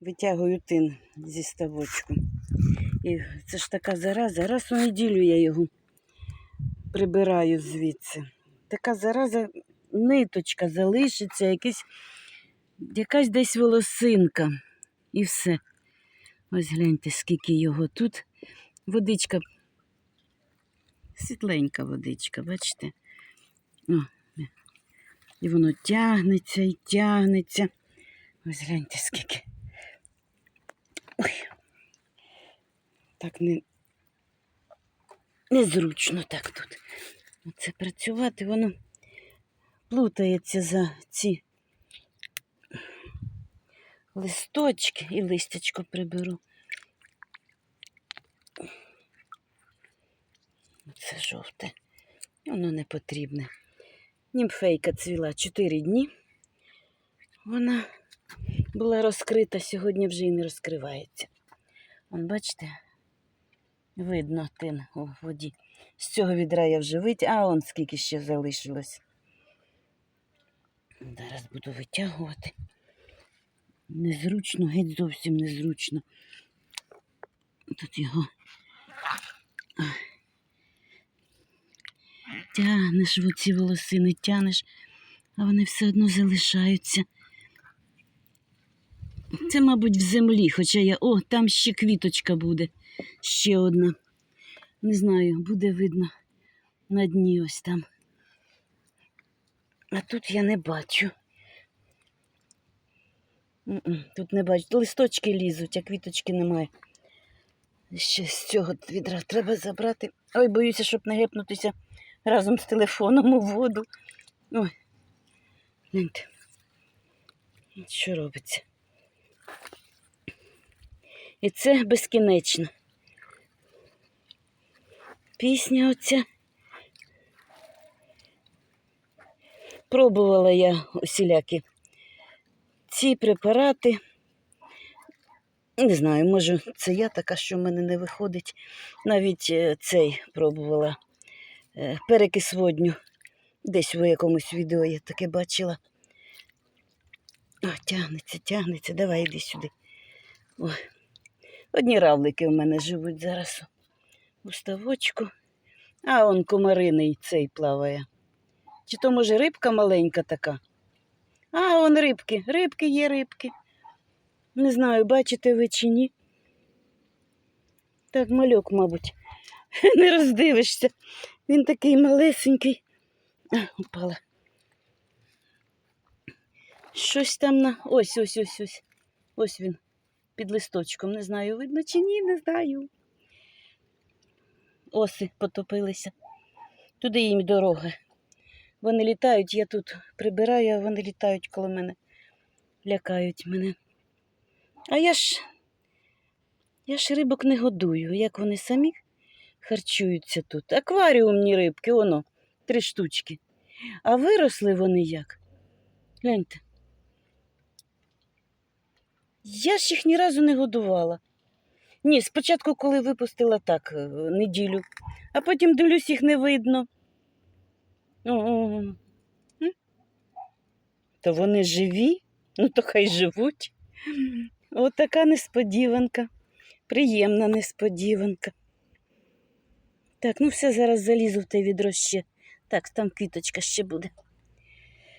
витягую тин зі ставочку. І це ж така зараза. Раз у неділю я його прибираю звідси. Така зараза, ниточка залишиться, якийсь, якась десь волосинка. І все. Ось гляньте, скільки його тут. Водичка. Світленька водичка, бачите? О, і воно тягнеться і тягнеться. Ось гляньте, скільки. Так не... незручно так тут. Оце працювати, воно плутається за ці листочки і листячко приберу. Це жовте. Воно не потрібне. Німфейка цвіла 4 дні. Вона була розкрита, сьогодні вже і не розкривається. Вон, бачите, видно тин у воді. З цього відра я вже витяг, а он скільки ще залишилось. Зараз буду витягувати. Незручно, геть зовсім незручно. Тут його тягнеш в оці волосини, тягнеш, а вони все одно залишаються. Це, мабуть, в землі, хоча я. О, там ще квіточка буде. Ще одна. Не знаю, буде видно на дні ось там. А тут я не бачу. Тут не бачу. Листочки лізуть, а квіточки немає. Ще з цього відра треба забрати. Ой, боюся, щоб не гепнутися разом з телефоном у воду. Ой. Гляньте. Що робиться? І це безкінечно. Пісня оця. Пробувала я усілякі ці препарати. Не знаю, може, це я така, що в мене не виходить. Навіть е, цей пробувала е, перекис водню. Десь в якомусь відео я таке бачила. О, тягнеться, тягнеться, давай іди сюди. Ой. Одні равлики в мене живуть зараз у ставочку. А он комариний цей плаває. Чи то, може, рибка маленька така? А, он рибки, рибки є рибки. Не знаю, бачите ви чи ні. Так, мальок, мабуть, не роздивишся. Він такий малесенький. А, упала. Щось там на. Ось, ось, ось, ось. Ось він під листочком. Не знаю, видно чи ні, не знаю. Оси потопилися. Туди їм дорога. Вони літають, я тут прибираю, а вони літають коло мене, лякають мене. А я ж, я ж рибок не годую, як вони самі харчуються тут. Акваріумні рибки, воно, три штучки. А виросли вони як? Гляньте. Я ж їх ні разу не годувала. Ні, спочатку, коли випустила так, е, неділю, а потім дивлюсь, їх не видно. О, м? То вони живі? Ну, то хай живуть. От така несподіванка. Приємна несподіванка. Так, ну все, зараз залізу в те відро ще. Так, там квіточка ще буде.